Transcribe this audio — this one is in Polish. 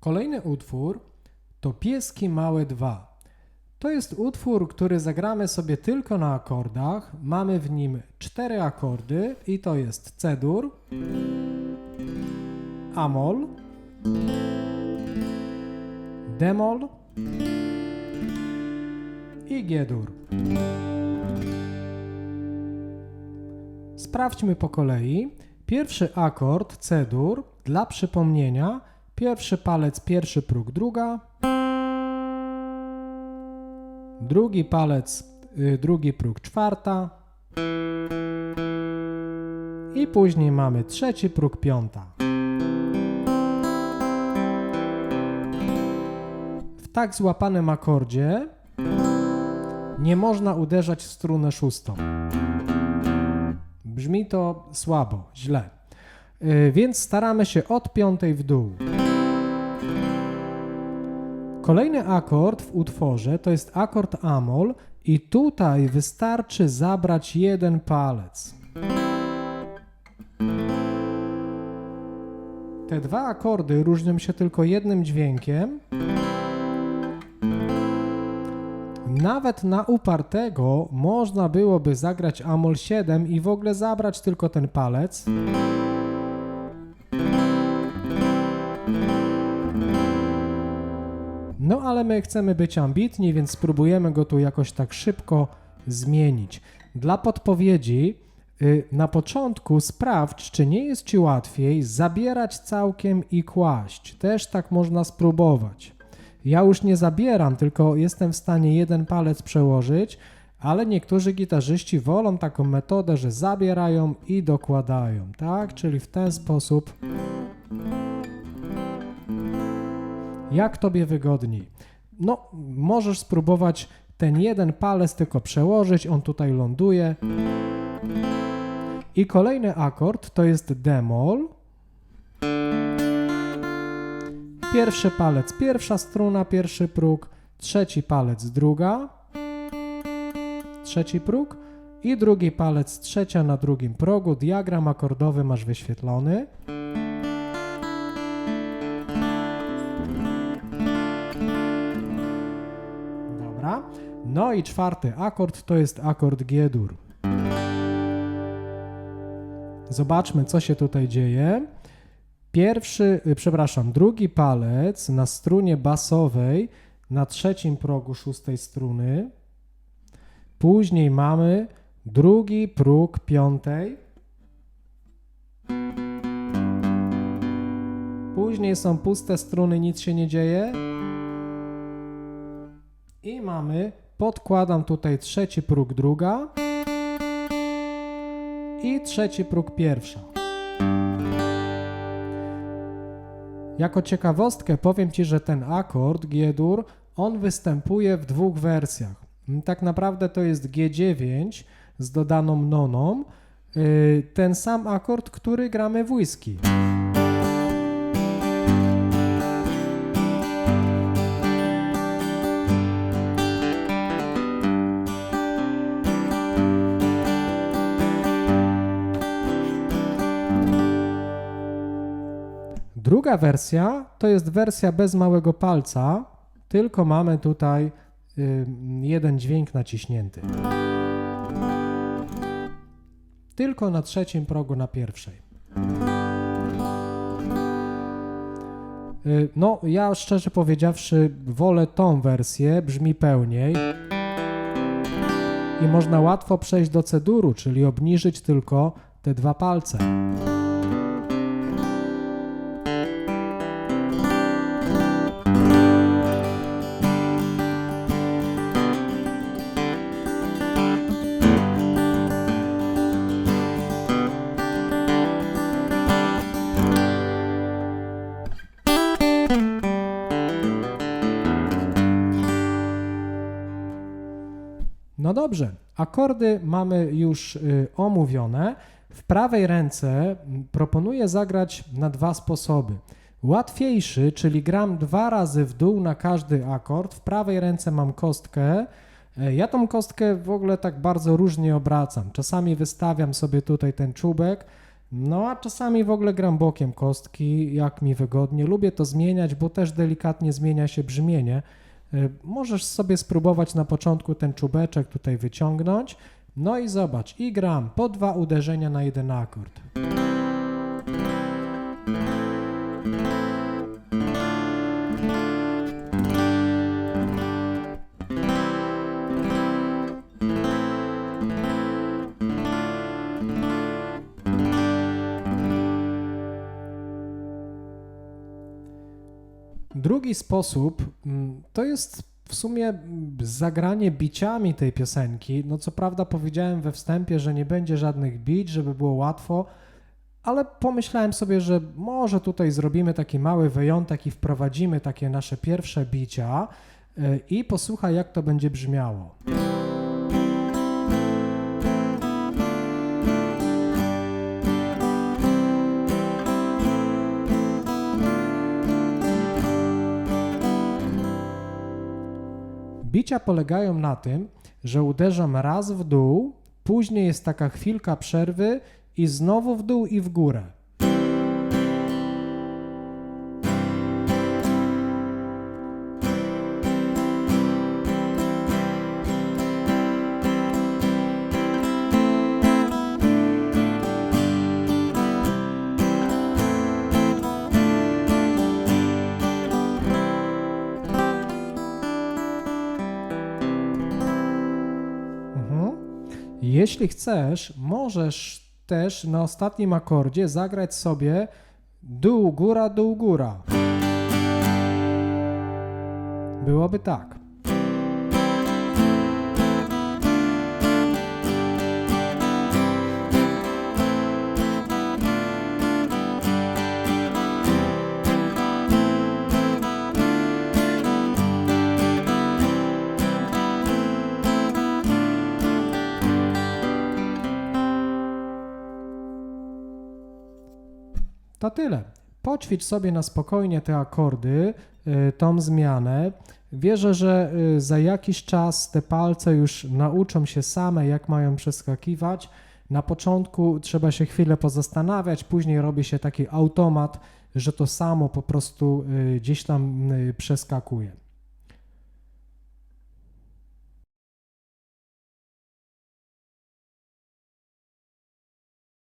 Kolejny utwór to Pieski Małe 2. To jest utwór, który zagramy sobie tylko na akordach. Mamy w nim cztery akordy i to jest C-dur, A-moll, D-moll i G-dur. Sprawdźmy po kolei. Pierwszy akord C-dur dla przypomnienia. Pierwszy palec, pierwszy próg, druga. Drugi palec, y, drugi próg, czwarta. I później mamy trzeci próg, piąta. W tak złapanym akordzie nie można uderzać w strunę szóstą. Brzmi to słabo, źle. Y, Więc staramy się od piątej w dół. Kolejny akord w utworze to jest akord Amol i tutaj wystarczy zabrać jeden palec. Te dwa akordy różnią się tylko jednym dźwiękiem. Nawet na upartego można byłoby zagrać Amol 7 i w ogóle zabrać tylko ten palec. Ale my chcemy być ambitni, więc spróbujemy go tu jakoś tak szybko zmienić. Dla podpowiedzi y, na początku sprawdź, czy nie jest Ci łatwiej zabierać całkiem i kłaść. Też tak można spróbować. Ja już nie zabieram, tylko jestem w stanie jeden palec przełożyć, ale niektórzy gitarzyści wolą taką metodę, że zabierają i dokładają, tak? Czyli w ten sposób jak tobie wygodniej. No, możesz spróbować ten jeden palec tylko przełożyć, on tutaj ląduje. I kolejny akord to jest D-moll. Pierwszy palec, pierwsza struna, pierwszy próg, trzeci palec, druga, trzeci próg i drugi palec, trzecia na drugim progu. Diagram akordowy masz wyświetlony. Dobra. No i czwarty akord to jest akord G-dur. Zobaczmy, co się tutaj dzieje. Pierwszy, y, przepraszam, drugi palec na strunie basowej na trzecim progu szóstej struny. Później mamy drugi próg piątej. Później są puste struny, nic się nie dzieje. I mamy, podkładam tutaj trzeci próg druga i trzeci próg pierwsza. Jako ciekawostkę powiem Ci, że ten akord G-dur, on występuje w dwóch wersjach. Tak naprawdę to jest G9 z dodaną noną, yy, ten sam akord, który gramy w whisky. Druga wersja to jest wersja bez małego palca, tylko mamy tutaj jeden dźwięk naciśnięty. Tylko na trzecim progu na pierwszej. Y, No, ja szczerze powiedziawszy, wolę tą wersję, brzmi pełniej. I można łatwo przejść do ceduru, czyli obniżyć tylko te dwa palce. No dobrze, akordy mamy już y, omówione. W prawej ręce proponuję zagrać na dwa sposoby. Łatwiejszy, czyli gram dwa razy w dół na każdy akord. W prawej ręce mam kostkę. E, Ja tą kostkę w ogóle tak bardzo różnie obracam. Czasami wystawiam sobie tutaj ten czubek, No a czasami w ogóle gram bokiem kostki, jak mi wygodnie. Lubię to zmieniać, bo też delikatnie zmienia się brzmienie. Y, Możesz sobie spróbować na początku ten czubeczek tutaj wyciągnąć. No i zobacz, i gram po dwa uderzenia na jeden akord. Drugi sposób mm, to jest w sumie zagranie biciami tej piosenki. No co prawda powiedziałem we wstępie, że nie będzie żadnych bić, żeby było łatwo, ale pomyślałem sobie, że może tutaj zrobimy taki mały wyjątek i wprowadzimy takie nasze pierwsze bicia y, i posłuchaj jak to będzie brzmiało. Bicia polegają na tym, że uderzam raz w dół, później jest taka chwilka przerwy i znowu w dół i w górę. Jeśli chcesz, możesz też na ostatnim akordzie zagrać sobie dół, góra, dół, góra. Byłoby tak. To tyle. Poćwicz sobie na spokojnie te akordy, y, tą zmianę. Wierzę, że y, za jakiś czas te palce już nauczą się same, jak mają przeskakiwać. Na początku trzeba się chwilę pozastanawiać, później robi się taki automat, że to samo po prostu y, gdzieś tam przeskakuje.